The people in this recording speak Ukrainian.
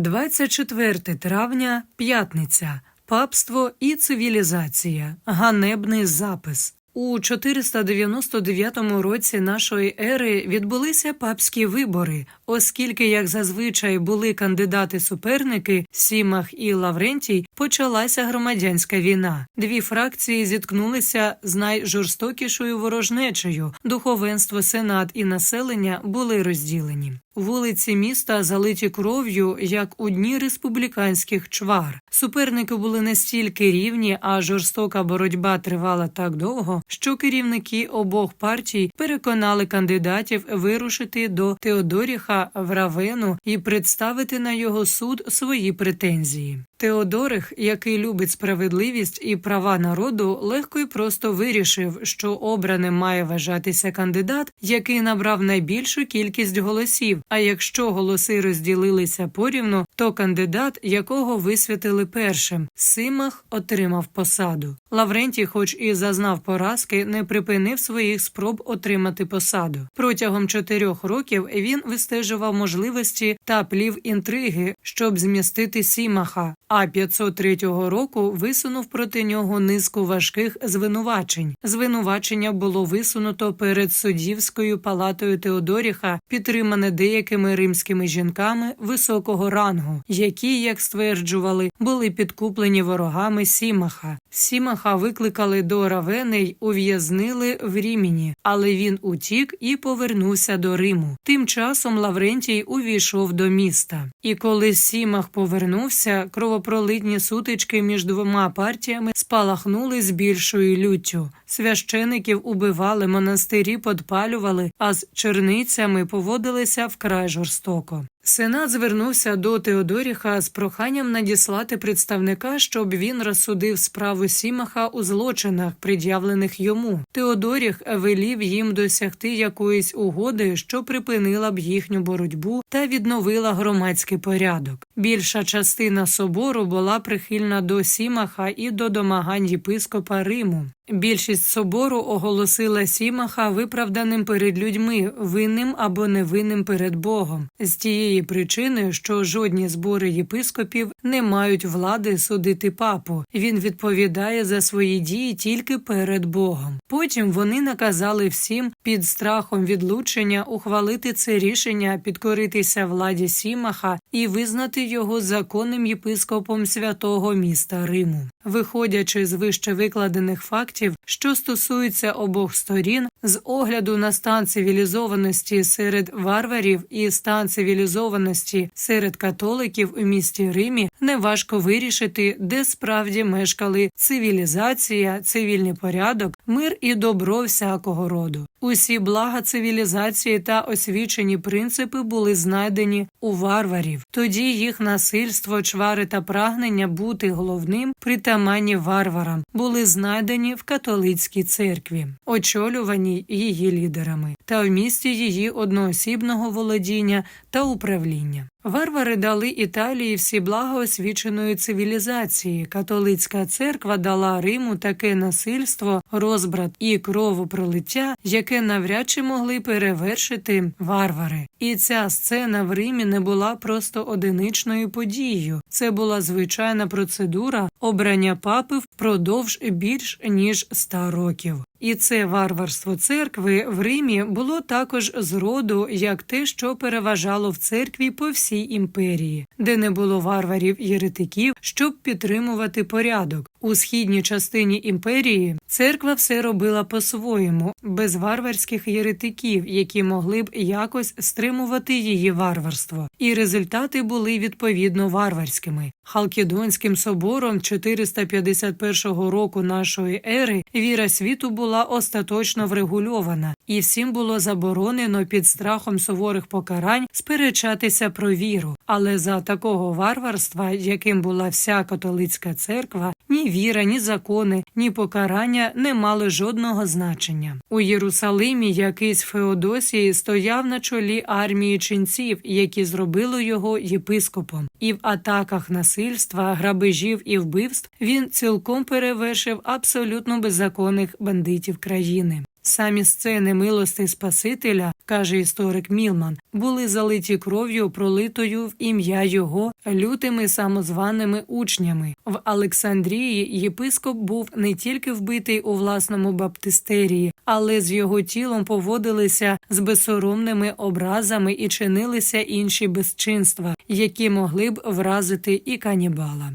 24 травня, п'ятниця. Папство і цивілізація. Ганебний запис. У 499 році нашої ери відбулися папські вибори, оскільки, як зазвичай, були кандидати-суперники Сімах і Лаврентій, почалася громадянська війна. Дві фракції зіткнулися з найжорстокішою ворожнечею. Духовенство, сенат і населення були розділені. Вулиці міста залиті кров'ю, як у дні республіканських чвар. Суперники були настільки рівні, а жорстока боротьба тривала так довго, що керівники обох партій переконали кандидатів вирушити до Теодоріха в Равену і представити на його суд свої претензії. Теодорих, який любить справедливість і права народу, легко і просто вирішив, що обраним має вважатися кандидат, який набрав найбільшу кількість голосів. А якщо голоси розділилися порівну, то кандидат, якого висвятили першим, Симах отримав посаду. Лаврентій, хоч і зазнав поразки, не припинив своїх спроб отримати посаду. Протягом чотирьох років він вистежував можливості та плів інтриги, щоб змістити Сімаха. А 503 року висунув проти нього низку важких звинувачень. Звинувачення було висунуто перед суддівською палатою Теодоріха, підтримане деякими римськими жінками високого рангу, які, як стверджували, були підкуплені ворогами Сімаха. Сімаха викликали до Равени й ув'язнили в Ріміні, але він утік і повернувся до Риму. Тим часом Лаврентій увійшов до міста. І коли Сімах повернувся, кровопролитні сутички між двома партіями спалахнули з більшою люттю. Священиків убивали, монастирі подпалювали, а з черницями поводилися вкрай жорстоко. Сенат звернувся до Теодоріха з проханням надіслати представника, щоб він розсудив справу Сімаха у злочинах, пред'явлених йому. Теодоріх велів їм досягти якоїсь угоди, що припинила б їхню боротьбу та відновила громадський порядок. Більша частина собору була прихильна до Сімаха і до домагань єпископа Риму. Більшість собору оголосила Сімаха виправданим перед людьми, винним або невинним перед Богом, з тієї причини, що жодні збори єпископів не мають влади судити папу. Він відповідає за свої дії тільки перед Богом. Потім вони наказали всім під страхом відлучення ухвалити це рішення, підкоритися владі Сімаха і визнати його законним єпископом святого міста Риму. Виходячи з вище викладених фактів, що стосуються обох сторін, з огляду на стан цивілізованості серед варварів і стан цивілізованості серед католиків у місті Римі, неважко вирішити, де справді мешкали цивілізація, цивільний порядок, мир і добро всякого роду. Усі блага цивілізації та освічені принципи були знайдені у варварів. Тоді їх насильство, чвари та прагнення бути головним притаманні варварам були знайдені в католицькій церкві, очолюваній її лідерами, та в місті її одноосібного володіння та управління. Варвари дали Італії всі блага освіченої цивілізації. Католицька церква дала Риму таке насильство, розбрат і кровопролиття, яке навряд чи могли перевершити варвари. І ця сцена в Римі не була просто одиничною подією. Це була звичайна процедура обрання папи впродовж більш ніж ста років. І це варварство церкви в Римі було також з роду, як те, що переважало в церкві по всій імперії, де не було варварів єретиків, щоб підтримувати порядок. У східній частині імперії церква все робила по-своєму, без варварських єретиків, які могли б якось стримувати її варварство, і результати були відповідно варварськими. Халкідонським собором 451 року нашої ери віра світу була остаточно врегульована, і всім було заборонено під страхом суворих покарань сперечатися про віру. Але за такого варварства, яким була вся католицька церква, ні віра, ні закони, ні покарання не мали жодного значення. У Єрусалимі якийсь Феодосій стояв на чолі армії ченців, які зробили його єпископом, і в атаках насильства, грабежів і вбивств він цілком перевершив абсолютно беззаконних бандитів країни. Самі сцени милости Спасителя, каже історик Мілман, були залиті кров'ю, пролитою в ім'я його лютими самозваними учнями. В Олександрії єпископ був не тільки вбитий у власному баптистерії, але з його тілом поводилися з безсоромними образами і чинилися інші безчинства, які могли б вразити і канібала.